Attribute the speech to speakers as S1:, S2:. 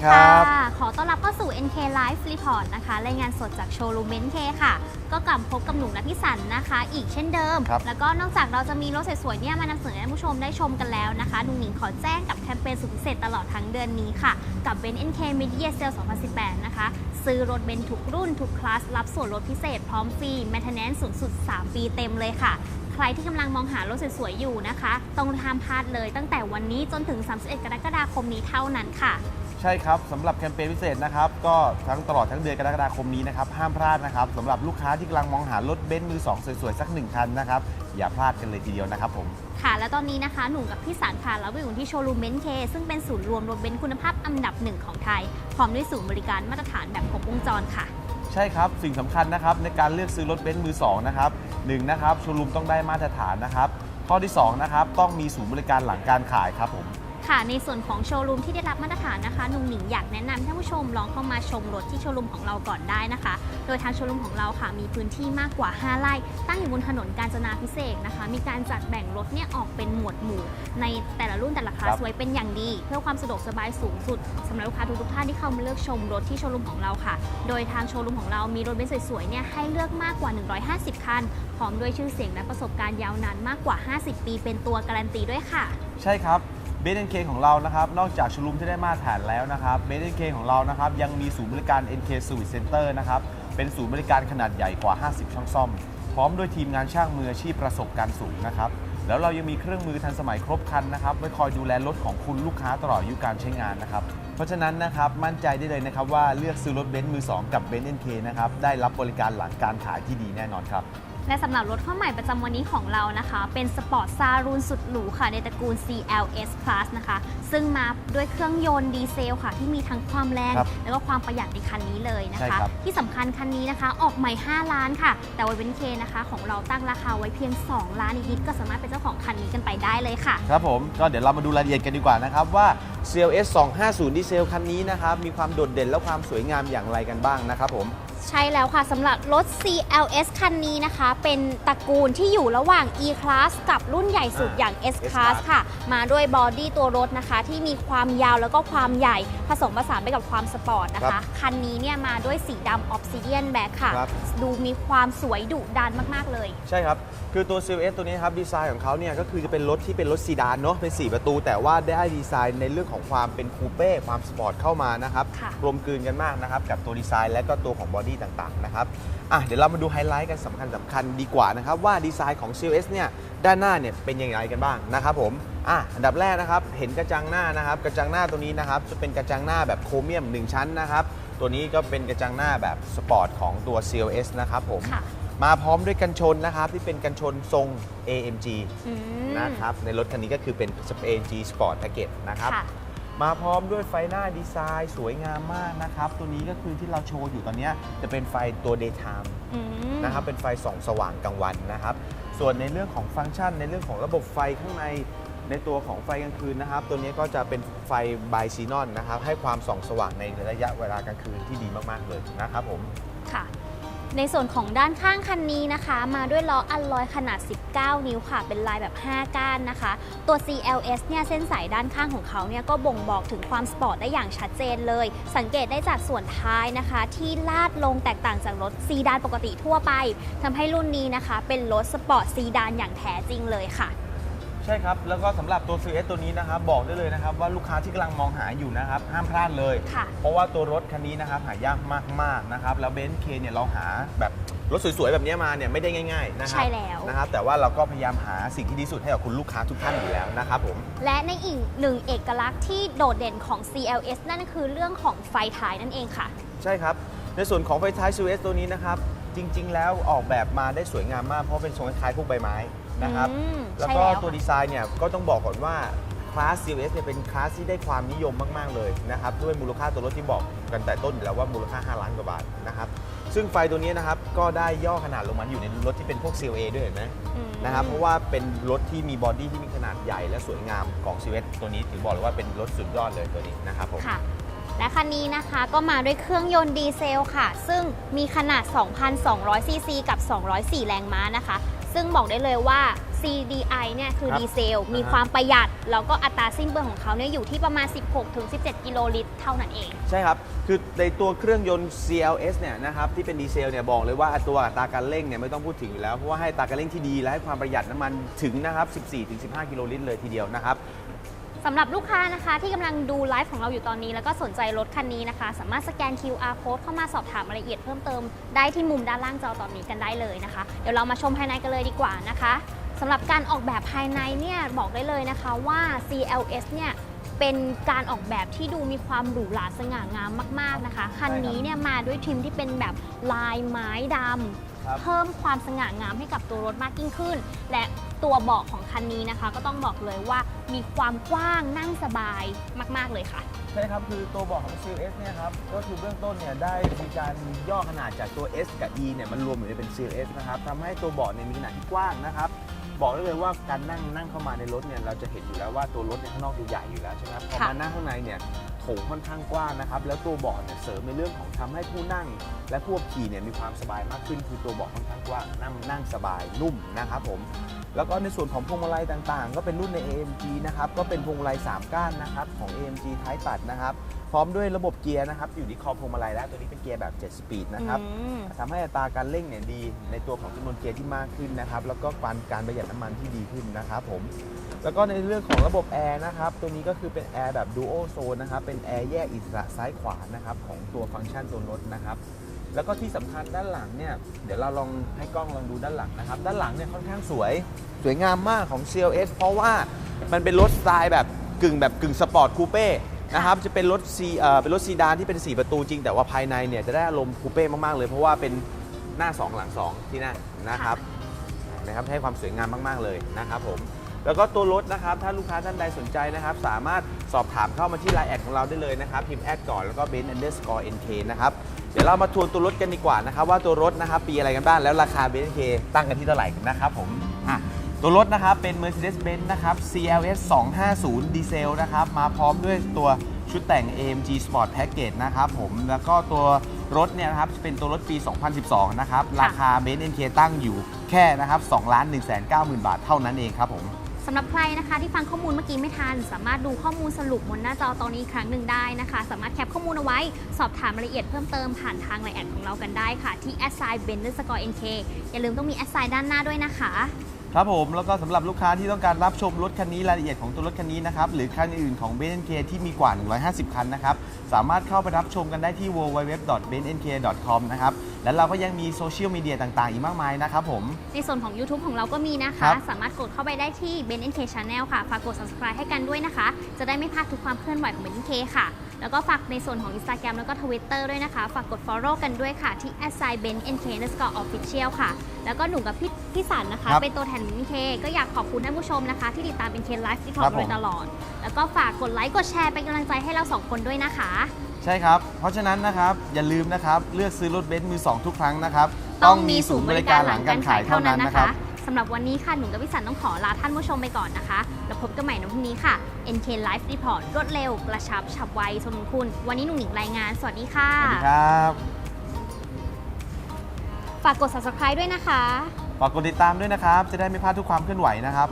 S1: วัสดีค่ะ ขอต้อนรับเข้าสู่ NK Live Report นะคะ รายงานสดจากโชว์รูม NK ค่ะ ก็กลับพบกับหนุ่มและพี่สันนะคะ อีกเช่นเดิม
S2: ครับ
S1: แล้วก็นอกจากเราจะมีรถสวยๆเนี่ยมานำเสนอให้ท่านผู้ชมได้ชมกันแล้วนะคะหนุ่งหนิงขอแจ้งกับแคมเปญสุดพิเศษตลอดทั้งเดือนนี้ค่ะ กับเบน NK Media Sale 2018 นะคะ ซื้อรถเบนซ์ทุกรุ่นทุกคลาสรับส่วนลดพิเศษพร้อมฟรี maintenance สูงสุด 3 ปีเต็มเลยค่ะใครที่กำลังมองหารถสวยๆอยู่นะคะ ต้องห้ามพลาดเลยตั้งแต่วันนี้จนถึง 31 กรกฎาคมนี้เท่านั้นค่ะ
S2: ใช่ครับสำหรับแคมเปญพิเศษนะครับ ก็ทั้งตลอดทั้งเดือนกรกฎาคมนี้นะครับ ห้ามพลาดนะครับสำหรับลูกค้าที่กำลังมองหารถเบนซ์มือ2สวยๆ สักหนึ่งคันนะครับ อย่าพลาดกันเลยทีเดียวนะครับผม
S1: ค่ะ และตอนนี้นะคะหนูกับพี่สารค่ะเราไปอยู่ที่โชว์รูมเบนซ์เคซึ่งเป็นศูนย์รวมรถเบนซ์คุณภาพอันดับหนึ่งของไทย พร้อมด้วยศูนย์บริการมาตรฐานแบบครบวงจรค่ะ
S2: ใช่ครับ สิ่งสำคัญนะครับในการเลือกซื้อรถเบนซ์มือ2นะครับหนึ่งนะครับโชว์รูมต้องได้มาตรฐานนะครับข้อที่สองนะครับต้องมีศูนย์บริการหลังการขายครับผม
S1: ค่ะในส่วนของโชว์รูมที่ได้รับมาตรฐานนะคะหนุ่งหนิงอยากแนะนำให้ท่านผู้ชมลองเข้ามาชมรถที่โชว์รูมของเราก่อนได้นะคะ โดยทางโชว์รูมของเราค่ะมีพื้นที่มากกว่า 5ไร่ตั้งอยู่บนถนนกาญจนาพิเศษกนะคะ มีการจัดแบ่งรถเนี่ยออกเป็นหมวดหมู่ ในแต่ละรุ่นแต่ละคลา
S2: ครั
S1: ส
S2: บ
S1: ไว้เป็นอย่างดี เพื่อความสะดวกสบายสูงสุดสำหรับลูกค้าทุกๆท่านที่เข้ามาเลือกชมรถที่โชว์รูมของเราค่ะ โดยทางโชว์รูมของเรามีรถเบนซ์สวยๆเนี่ยให้เลือกมากกว่า 150 คันพร้อมด้วยชื่อเสียงและประสบการณ์ยาวนานมากกว่า 50 ปี เป็นตัวการันตีด้วยค่ะ
S2: ใช่ครับ เบนซ์เคของเรานะครับ นอกจากชว์รูมที่ได้มาตรฐานแล้วนะครับเบนซ์เคของเรานะครับ ยังมีศูนย์บริการ NK Service Center นะครับ เป็นศูนย์บริการขนาดใหญ่กว่า 50 ช่างซ่อม พร้อมด้วยทีมงานช่างมืออาชีพประสบการณ์สูงนะครับ แล้วเรายังมีเครื่องมือทันสมัยครบครันนะครับ ไว้คอยดูแลรถของคุณลูกค้าตลอดอายุการใช้งานนะครับ เพราะฉะนั้นนะครับมั่นใจได้เลยนะครับว่าเลือกซื้อรถเบนซ์มือ 2 กับเบนซ์ NK นะครับได้รับบริการหลังการขายที่ดีแน่นอนครับ
S1: และสำหรับรถเข้าใหม่ประจำวันนี้ของเรานะคะ เป็นสปอร์ตซารูนสุดหรูค่ะ ในตระกูล CLS Plus นะคะ ซึ่งมาด้วยเครื่องยนต์ดีเซลค่ะ ที่มีทั้งความแรง
S2: ครับ
S1: แล้วก็ความประหยัดในคันนี้เลยนะ
S2: ใช่
S1: คะ
S2: ครับ
S1: ที่สำคัญคันนี้นะคะ ออกใหม่ 5 ล้านค่ะ แต่วันเวนเคนะคะ ของเราตั้งราคาไว้เพียง 2 ล้านนิดๆก็สามารถเป็นเจ้าของคันนี้กันไปได้เลยค่ะ
S2: ครับผมก็เดี๋ยวเรามาดูรายละเอียดกันดีกว่านะครับว่า CLS 250ดีเซลคันนี้นะครับมีความโดดเด่นและความสวยงามอย่างไรกันบ้างนะครับผม
S1: ใช่แล้วค่ะสำหรับรถ CLS คันนี้นะคะ เป็นตระกูลที่อยู่ระหว่าง E Class กับรุ่นใหญ่สุด
S2: อ่า
S1: อย่าง S
S2: S
S1: Class
S2: Class
S1: ค่ะ มาด้วยบอดี้ตัวรถนะคะ ที่มีความยาวแล้วก็ความใหญ่ผสมผสานไปกับความสปอร์ตนะ
S2: ครั
S1: คะ
S2: บ
S1: คันนี้เนี่ยมาด้วยสีดำออฟซิเดียนแบ็คค่ะ
S2: ครับ
S1: ดูมีความสวยดุดันมากๆเลย
S2: ใช่ครับ คือตัว CLS ตัวนี้ครับดีไซน์ของเขาเนี่ยก็คือจะเป็นรถที่เป็นรถซีดานเนาะเป็น 4 ประตู แต่ว่าได้ดีไซน์ในเรื่องของความเป็นคูเป้ความสปอร์ตเข้ามานะครับ
S1: ค่ะ
S2: รวมกลืนกันมากนะครับกับตัวดีไซน์และก็ตัวของบอดี้ต่างๆนะครับอะเดี๋ยวเรามาดูไฮไลท์กันสำคัญสำคัญดีกว่านะครับ ว่าดีไซน์ของ CLS เนี่ยด้านหน้าเนี่ยเป็นยังไงกันบ้างนะครับผมอะอันดับแรกนะครับเห็นกระจังหน้านะครับ กระจังหน้าตัวนี้นะครับจะเป็นกระจังหน้าแบบโครเมียม 1 ชั้นนะครับ ตัวนี้ก็เป็นกระจังหน้าแบบสปอร์ตของตัว CLS นะครับผม
S1: ค่ะ
S2: มาพร้อมด้วยกันชนนะครับ ที่เป็นกันชนทรง AMG
S1: อืม
S2: นะครับ ในรถคันนี้ก็คือเป็น AMG Sport Package นะครับ
S1: ค่ะ
S2: มาพร้อมด้วยไฟหน้าดีไซน์สวยงามมากนะครับ ตัวนี้ก็คือที่เราโชว์อยู่ตอนเนี้ยจะเป็นไฟตัว daytime
S1: อืม
S2: นะครับเป็นไฟส่องสว่างกลางวันนะครับ ส่วนในเรื่องของฟังก์ชันในเรื่องของระบบไฟข้างในในตัวของไฟกลางคืนนะครับ ตัวนี้ก็จะเป็นไฟไบซีนอนนะครับ ให้ความส่องสว่างในระยะเวลากลางคืนที่ดีมาก ๆ เลยนะครับผม
S1: ค่ะ ในส่วนของด้านข้างคันนี้นะคะ มาด้วยล้ออัลลอยขนาด 19 นิ้วค่ะ เป็นลายแบบ 5 ก้านนะคะ ตัว CLS เนี่ยเส้นสายด้านข้างของเขาเนี่ยก็บ่งบอกถึงความสปอร์ตได้อย่างชัดเจนเลย สังเกตได้จากส่วนท้ายนะคะ ที่ลาดลงแตกต่างจากรถซีดานปกติทั่วไปทำให้รุ่นนี้นะคะ เป็นรถสปอร์ตซีดานอย่างแท้จริงเลยค่ะ
S2: ใช่ครับ แล้วก็สำหรับตัว CLS ตัวนี้นะครับ บอกได้เลยนะครับ ว่าลูกค้าที่กำลังมองหาอยู่นะครับ ห้ามพลาดเลย
S1: ค่ะ
S2: เพราะว่าตัวรถคันนี้นะครับ หายากมากๆนะครับ แล้วเบนซ์เคเนี่ยเราหาแบบรถสวยๆ แบบนี้มาเนี่ยไม่ได้ง่ายๆนะครั
S1: ใช่แล้ว
S2: นะครับแต่ว่าเราก็พยายามหาสิ่งที่ดีสุดให้กับคุณลูกค้าทุกท่านอยู่แล้วนะครับผม
S1: และในอีกหนึ่งเอกลักษณ์ที่โดดเด่นของ CLS นั่นก็คือเรื่องของไฟท้ายนั่นเองค่ะ
S2: ใช่ครับ ในส่วนของไฟท้าย CLS ตัวนี้นะครับจริง ๆ แล้วออกแบบมาได้สวยงามมากเพราะเป็นทรงคล้ายๆพวกใบไม้ นะครับ
S1: อืม
S2: แล้ว
S1: ใช่
S2: ก็
S1: แล้ว
S2: ตัว
S1: ค่ะ
S2: ดีไซน์เนี่ยก็ต้องบอกก่อนว่าคลาส CLS เนี่ยเป็นคลาสที่ได้ความนิยมมาก ๆ เลยนะครับด้วยมูลค่าตัวรถที่บอกกันแต่ต้นอยู่แล้วว่ามูลค่า 5 ล้านกว่าบาทนะครับซึ่งไฟตัวนี้นะครับก็ได้ย่อขนาดลงมาอยู่ในรถที่เป็นพวก CLA ด้วยเห็นไหม
S1: อืม
S2: นะครับเพราะว่าเป็นรถที่มีบอดี้ที่มีขนาดใหญ่และสวยงามของ CLS ตัวนี้ถือบอกเลยว่าเป็นรถสุดยอดเลยตัวนี้นะครับผม
S1: ค่ะ และคันนี้นะคะก็มาด้วยเครื่องยนต์ดีเซลค่ะ ซึ่งมีขนาด 2,200ซีซีกับ 204 แรงม้านะคะ ซึ่งบอกได้เลยว่า CDI เนี่ยคือ
S2: ครับ
S1: ดีเซล มี
S2: อ่าฮะ
S1: ความประหยัด แล้วก็อัตราสิ้นเปลืองของเขาเนี่ยอยู่ที่ประมาณ 16-17 กิโลลิตรเท่านั้นเอง
S2: ใช่ครับ คือในตัวเครื่องยนต์ CLS เนี่ยนะครับที่เป็นดีเซลเนี่ยบอกเลยว่าตัวอัตราการเร่งเนี่ยไม่ต้องพูดถึงอยู่แล้ว เพราะว่าให้อัตราการเร่งที่ดีและให้ความประหยัดน้ำมันถึงนะครับ 14-15 กิโลลิตรเลยทีเดียวนะครับ
S1: สำหรับลูกค้านะคะที่กำลังดูไลฟ์ของเราอยู่ตอนนี้ แล้วก็สนใจรถคันนี้นะคะ สามารถสแกน QR code เข้ามาสอบถามรายละเอียดเพิ่มเติมได้ที่มุมด้านล่างจอตอนนี้กันได้เลยนะคะ เดี๋ยวเรามาชมภายในกันเลยดีกว่านะคะสำหรับการออกแบบภายในเนี่ยบอกได้เลยนะคะว่า CLS เนี่ยเป็นการออกแบบที่ดูมีความหรูหราสง่างามมาก ๆนะคะ คันนี้เนี่ยมาด้วยทริมที่เป็นแบบลายไม้ดำ
S2: ครับ
S1: เพิ่มความสง่างามให้กับตัวรถมากยิ่งขึ้น และตัวเบาะของคันนี้นะคะ ก็ต้องบอกเลยว่า มีความกว้างนั่งสบายมาก ๆ เลยค่ะ
S2: ใช่ครับคือตัวเบาะของ CLS เนี่ยครับก็คือเบื้องต้นเนี่ยได้มีการย่อขนาดจากตัว S กับ E เนี่ยมันรวมอยู่ในเป็น CLS นะครับทำให้ตัวเบาะเนี่ยมีขนาดที่กว้างนะครับบอกได้เลยว่าการนั่งนั่งเข้ามาในรถเนี่ยเราจะเห็นอยู่แล้วว่าตัวรถเนี่ยข้างนอกดูใหญ่อยู่แล้วใช่ไหมครับพอมานั่งข้างในเนี่ย งค่อนข้างกว้างนะครับแล้วตัวเบาะเนี่ยเสริมในเรื่องของทำให้ผู้นั่ง และผู้ขับขี่เนี่ยมีความสบายมากขึ้น คือตัวเบาะค่อนข้างกว้างนั่งนั่งสบายนุ่มนะครับผมแล้วก็ในส่วนของพวงมาลัยต่างๆ ก็เป็นรุ่นใน AMG นะครับก็เป็นพวงมาลัย3ก้านนะครับของ AMG ท้ายตัดนะครับพร้อมด้วยระบบเกียร์นะครับอยู่ที่คอพวงมาลัยแล้วตัวนี้เป็นเกียร์แบบ7สปีดนะครับ
S1: อืม
S2: ทำให้อัตราการเร่งเนี่ยดีในตัวของจำนวนเกียร์ที่มากขึ้นนะครับแล้วก็การการประหยัดน้ำมันที่ดีขึ้นนะครับผม แล้วก็ในเรื่องของระบบแอร์นะครับ ตัวนี้ก็คือเป็นแอร์แบบ Dual Zone นะครับ เป็นแอร์แยกอิสระซ้ายขวานะครับของตัวฟังก์ชันตัวรถนะครับ แล้วก็ที่สำคัญด้านหลังเนี่ยเดี๋ยวเราลองให้กล้องลองดูด้านหลังนะครับ ด้านหลังเนี่ยค่อนข้างสวย สวยงามมากของ CLS เพราะว่ามันเป็นรถสไตล์แบบกึ่งแบบกึ่งสปอร์ตคูเป้นะครับจะเป็นรถซีเอ่อเป็นรถซีดานที่เป็น 4 ประตูจริง แต่ว่าภายในเนี่ยจะได้อารมณ์คูเป้มากๆเลย เพราะว่าเป็นหน้า 2 หลัง 2 ที่นั่งนะครับนะครับให้ความสวยงามมาก ๆ เลยนะครับผม แล้วก็ตัวรถนะครับ ถ้าลูกค้าท่านใดสนใจนะครับ สามารถสอบถามเข้ามาที่ไลน์แอดของเราได้เลยนะครับพิมพ์แอดก่อนแล้วก็เบนซ์อันเดอร์สกอร์เอ็นเคนะครับเดี๋ยวเรามาทวนตัวรถกันดีกว่านะครับ ว่าตัวรถนะครับปีอะไรกันบ้างแล้วราคาเบนซ์เคตั้งกันที่เท่าไหร่นะครับผมอะตัวรถนะครับเป็น Mercedes-Benz นะครับ CLS 250 ดีเซลนะครับมาพร้อมด้วยตัวชุดแต่ง AMG Sport Package นะครับผมแล้วก็ตัวรถเนี่ยนะครับเป็นตัวรถปี 2012 นะครับ ราคาเบนซ์ NK ตั้งอยู่แค่นะครับ2ล้าน1 9 0 0 0 0 บาทเท่านั้นเองครับผม
S1: สำหรับใครนะคะที่ฟังข้อมูลเมื่อกี้ไม่ทัน สามารถดูข้อมูลสรุปบนหน้าจอตอนนี้อีกครั้งหนึ่งได้นะคะ สามารถแคปข้อมูลเอาไว้ สอบถามรายละเอียดเพิ่มเติมผ่านทางไลน์แอดของเรากันได้ค่ะ ที่ a s s i g n b e n d e r s c o r e NK อย่าลืมต้องมี a s s i g n ด้านหน้าด้วยนะคะ
S2: ครับผมแล้วก็สำหรับลูกค้าที่ต้องการรับชมรถคันนี้รายละเอียดของตัวรถคันนี้นะครับ หรือคันอื่นของ b e n k ที่มีกว่า 150 คันนะครับ สามารถเข้าไปรับชมกันได้ที่ www.bennk.com นะครับ และเราก็ยังมีโซเชียลมีเดียต่างๆ อีกมากมายนะครับผม
S1: ในส่วนของ YouTube ของเราก็มีนะ
S2: ครั
S1: คะ
S2: บ
S1: สามารถกดเข้าไปได้ที่ Ben NK Channel ค่ะ ฝากกด subscribe ให้กันด้วยนะคะ จะได้ไม่พลาดทุกความเคลื่อนไหวของ Ben NK ค่ะ แล้วก็ฝากในส่วนของ Instagram แล้วก็ Twitter ด้วยนะคะ ฝากกด follow กันด้วยค่ะ ที่ a s s i g n Ben NK underscore official ค่ะ แล้วก็หนูกับพี่พี่สันนะคะ
S2: ครับ
S1: เป็นตัวแทน Ben NK ก็อยากขอบคุณท่านผู้ชมนะคะ ที่ติดตาม NK Live ที่ทอ
S2: ครั
S1: ด
S2: บ
S1: โด
S2: ผม
S1: ยตลอด แล้วก็ฝากกดไลค์ กดแชร์เป็นกำลังใจให้เราสองคนด้วยนะคะ
S2: ใช่ครับ เพราะฉะนั้นนะครับอย่าลืมนะครับเลือกซื้อรถเบนซ์มือ2ทุกครั้งนะครับ
S1: ต้องมีศูนย์บริการหลังการขายเท่านั้นนะคะสำหรับวันนี้ค่ะหนูกับพี่สันต้องขอลาท่านผู้ชมไปก่อนนะคะแล้วพบกันใหม่ในพรุ่งนี้ค่ะ NK Live Report รวดเร็ว กระชับฉับไวชมคุณ วันนี้หนุ่งหนิงรายงาน สวัสดีค่ะ
S2: สวัสดีครับ
S1: ฝากกด subscribe ด้วยนะคะ
S2: ฝากกดติดตามด้วยนะครับ จะได้ไม่พลาดทุกความเคลื่อนไหวนะครับ